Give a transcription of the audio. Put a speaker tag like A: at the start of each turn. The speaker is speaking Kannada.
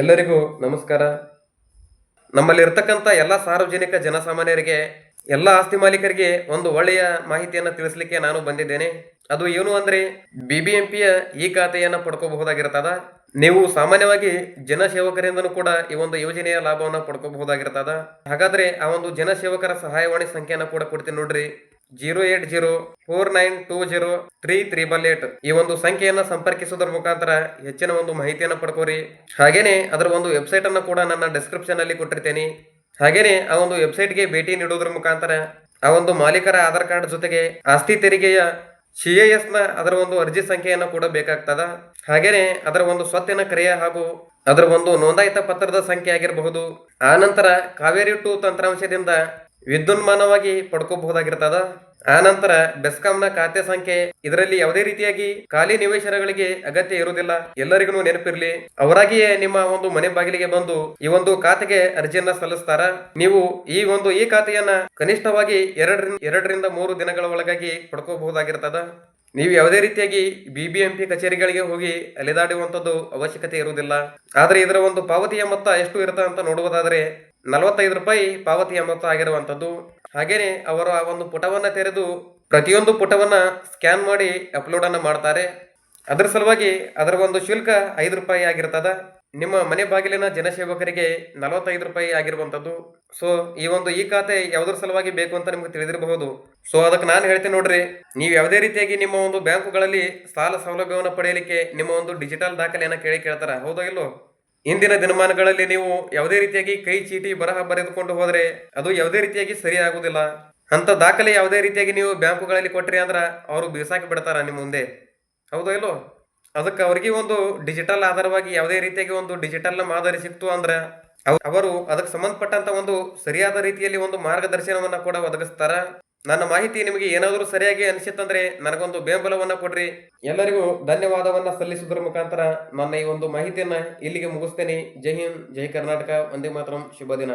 A: ಎಲ್ಲರಿಗೂ ನಮಸ್ಕಾರ. ನಮ್ಮಲ್ಲಿ ಇರ್ತಕ್ಕಂಥ ಎಲ್ಲ ಸಾರ್ವಜನಿಕ ಜನಸಾಮಾನ್ಯರಿಗೆ, ಎಲ್ಲ ಆಸ್ತಿ ಮಾಲೀಕರಿಗೆ ಒಂದು ಒಳ್ಳೆಯ ಮಾಹಿತಿಯನ್ನು ತಿಳಿಸ್ಲಿಕ್ಕೆ ನಾನು ಬಂದಿದ್ದೇನೆ. ಅದು ಏನು ಅಂದ್ರೆ ಪಿಯ ಈ ಖಾತೆಯನ್ನು ಪಡ್ಕೋಬಹುದಾಗಿರ್ತದ. ನೀವು ಸಾಮಾನ್ಯವಾಗಿ ಜನಸೇವಕರಿಂದನೂ ಕೂಡ ಈ ಒಂದು ಯೋಜನೆಯ ಲಾಭವನ್ನು ಪಡ್ಕೋಬಹುದಾಗಿರ್ತದ. ಹಾಗಾದ್ರೆ ಆ ಒಂದು ಜನಸೇವಕರ ಸಹಾಯವಾಣಿ ಸಂಖ್ಯೆಯನ್ನು ಕೂಡ ಕೊಡ್ತೀನಿ ನೋಡ್ರಿ. Zero eight zero four nine two zero three triple eight ಈ ಒಂದು ಸಂಖ್ಯೆಯನ್ನ ಸಂಪರ್ಕಿಸುವುದರ ಮುಖಾಂತರ ಹೆಚ್ಚಿನ ಒಂದು ಮಾಹಿತಿಯನ್ನು ಪಡ್ಕೋರಿ. ಹಾಗೇನೆ ಅದರ ಒಂದು ವೆಬ್ಸೈಟ್ ಅನ್ನು ಕೂಡ ನನ್ನ ಡಿಸ್ಕ್ರಿಪ್ಷನ್ ಅಲ್ಲಿ ಕೊಟ್ಟಿರ್ತೇನೆ. ಹಾಗೇನೆ ಆ ಒಂದು ವೆಬ್ಸೈಟ್ಗೆ ಭೇಟಿ ನೀಡುವುದರ ಮುಖಾಂತರ ಆ ಒಂದು ಮಾಲೀಕರ ಆಧಾರ್ ಕಾರ್ಡ್ ಜೊತೆಗೆ ಆಸ್ತಿ ತೆರಿಗೆಯ ಸಿ ಎಸ್ನ ಅದರ ಒಂದು ಅರ್ಜಿ ಸಂಖ್ಯೆಯನ್ನು ಕೂಡ ಬೇಕಾಗ್ತದ. ಹಾಗೇನೆ ಅದರ ಒಂದು ಸ್ವತ್ತಿನ ಕ್ರಿಯೆ ಹಾಗೂ ಅದರ ಒಂದು ನೋಂದಾಯಿತ ಪತ್ರದ ಸಂಖ್ಯೆ ಆಗಿರಬಹುದು. ಆ ನಂತರ ಕಾವೇರಿ ಟು ತಂತ್ರಾಂಶದಿಂದ ವಿದ್ಯುನ್ಮಾನವಾಗಿ ಪಡ್ಕೋಬಹುದಾಗಿರ್ತದ. ಆ ನಂತರ ಬೆಸ್ಕಾಂನ ಖಾತೆ ಸಂಖ್ಯೆ ಇದರಲ್ಲಿ ಯಾವುದೇ ರೀತಿಯಾಗಿ ಖಾಲಿ ನಿವೇಶನಗಳಿಗೆ ಅಗತ್ಯ ಇರುವುದಿಲ್ಲ. ಎಲ್ಲರಿಗೂ ನೆನಪಿರ್ಲಿ, ಅವರಾಗಿಯೇ ನಿಮ್ಮ ಒಂದು ಮನೆ ಬಾಗಿಲಿಗೆ ಬಂದು ಈ ಒಂದು ಖಾತೆಗೆ ಅರ್ಜಿಯನ್ನ ಸಲ್ಲಿಸ್ತಾರ. ನೀವು ಈ ಒಂದು ಈ ಖಾತೆಯನ್ನ ಕನಿಷ್ಠವಾಗಿ ಎರಡರಿಂದ ಎರಡರಿಂದ ಮೂರು ದಿನಗಳ ಒಳಗಾಗಿ ಪಡ್ಕೋಬಹುದಾಗಿರ್ತದ. ನೀವು ಯಾವುದೇ ರೀತಿಯಾಗಿ ಬಿ ಬಿ ಎಂ ಪಿ ಕಚೇರಿಗಳಿಗೆ ಹೋಗಿ ಅಲೆದಾಡುವಂಥದ್ದು ಅವಶ್ಯಕತೆ ಇರುವುದಿಲ್ಲ. ಆದರೆ ಇದರ ಒಂದು ಪಾವತಿಯ ಮೊತ್ತ ಎಷ್ಟು ಇರುತ್ತ ಅಂತ ನೋಡುವುದಾದರೆ ನಲವತ್ತೈದು ರೂಪಾಯಿ ಪಾವತಿಯ ಮೊತ್ತ ಆಗಿರುವಂಥದ್ದು. ಹಾಗೆಯೇ ಅವರು ಆ ಒಂದು ಪುಟವನ್ನು ತೆರೆದು ಪ್ರತಿಯೊಂದು ಪುಟವನ್ನು ಸ್ಕ್ಯಾನ್ ಮಾಡಿ ಅಪ್ಲೋಡನ್ನು ಮಾಡ್ತಾರೆ. ಅದರ ಸಲುವಾಗಿ ಅದರ ಒಂದು ಶುಲ್ಕ ಐದು ರೂಪಾಯಿ ಆಗಿರ್ತದೆ. ನಿಮ್ಮ ಮನೆ ಬಾಗಿಲಿನ ಜನಸೇವಕರಿಗೆ ನಲವತ್ತೈದು ರೂಪಾಯಿ ಆಗಿರುವಂಥದ್ದು. ಸೊ ಈ ಒಂದು ಈ ಖಾತೆ ಯಾವುದ್ರ ಸಲುವಾಗಿ ಬೇಕು ಅಂತ ನಿಮ್ಗೆ ತಿಳಿದಿರಬಹುದು. ಸೊ ಅದಕ್ಕೆ ನಾನು ಹೇಳ್ತೀನಿ ನೋಡ್ರಿ, ನೀವು ಯಾವುದೇ ರೀತಿಯಾಗಿ ನಿಮ್ಮ ಒಂದು ಬ್ಯಾಂಕುಗಳಲ್ಲಿ ಸಾಲ ಸೌಲಭ್ಯವನ್ನು ಪಡೆಯಲಿಕ್ಕೆ ನಿಮ್ಮ ಒಂದು ಡಿಜಿಟಲ್ ದಾಖಲೆಯನ್ನು ಕೇಳಿ ಕೇಳ್ತಾರೆ. ಹೌದಾ ಇಲ್ಲೋ ಇಂದಿನ ದಿನಮಾನಗಳಲ್ಲಿ ನೀವು ಯಾವುದೇ ರೀತಿಯಾಗಿ ಕೈ ಚೀಟಿ ಬರಹ ಬರೆದುಕೊಂಡು ಹೋದರೆ ಅದು ಯಾವುದೇ ರೀತಿಯಾಗಿ ಸರಿ ಆಗುವುದಿಲ್ಲ ಅಂತ ದಾಖಲೆ ಯಾವುದೇ ರೀತಿಯಾಗಿ ನೀವು ಬ್ಯಾಂಕುಗಳಲ್ಲಿ ಕೊಟ್ರಿ ಅಂದ್ರೆ ಅವರು ಬೀಸಾಕಿ ಬಿಡ್ತಾರ ನಿಮ್ಮ ಮುಂದೆ. ಹೌದೋ ಇಲ್ಲೋ? ಅದಕ್ಕೆ ಅವ್ರಿಗೆ ಒಂದು ಡಿಜಿಟಲ್ ಆಧಾರವಾಗಿ ಯಾವುದೇ ರೀತಿಯಾಗಿ ಒಂದು ಡಿಜಿಟಲ್ ಮಾದರಿ ಸಿಕ್ತು ಅಂದ್ರೆ ಅವರು ಅದಕ್ಕೆ ಸಂಬಂಧಪಟ್ಟಂತ ಒಂದು ಸರಿಯಾದ ರೀತಿಯಲ್ಲಿ ಒಂದು ಮಾರ್ಗದರ್ಶನವನ್ನ ಕೂಡ ಒದಗಿಸ್ತಾರ. ನನ್ನ ಮಾಹಿತಿ ನಿಮಗೆ ಏನಾದರೂ ಸರಿಯಾಗಿ ಅನಿಸಿತ್ತಂದ್ರೆ ನನಗೊಂದು ಬೆಂಬಲವನ್ನು ಕೊಡ್ರಿ. ಎಲ್ಲರಿಗೂ ಧನ್ಯವಾದವನ್ನ ಸಲ್ಲಿಸುವುದರ ಮುಖಾಂತರ ನನ್ನ ಈ ಒಂದು ಮಾಹಿತಿಯನ್ನ ಇಲ್ಲಿಗೆ ಮುಗಿಸ್ತೇನೆ. ಜೈ ಹಿಂದ್, ಜೈ ಕರ್ನಾಟಕ ಒಂದೇ ಮಾತ್ರ, ಶುಭ ದಿನ.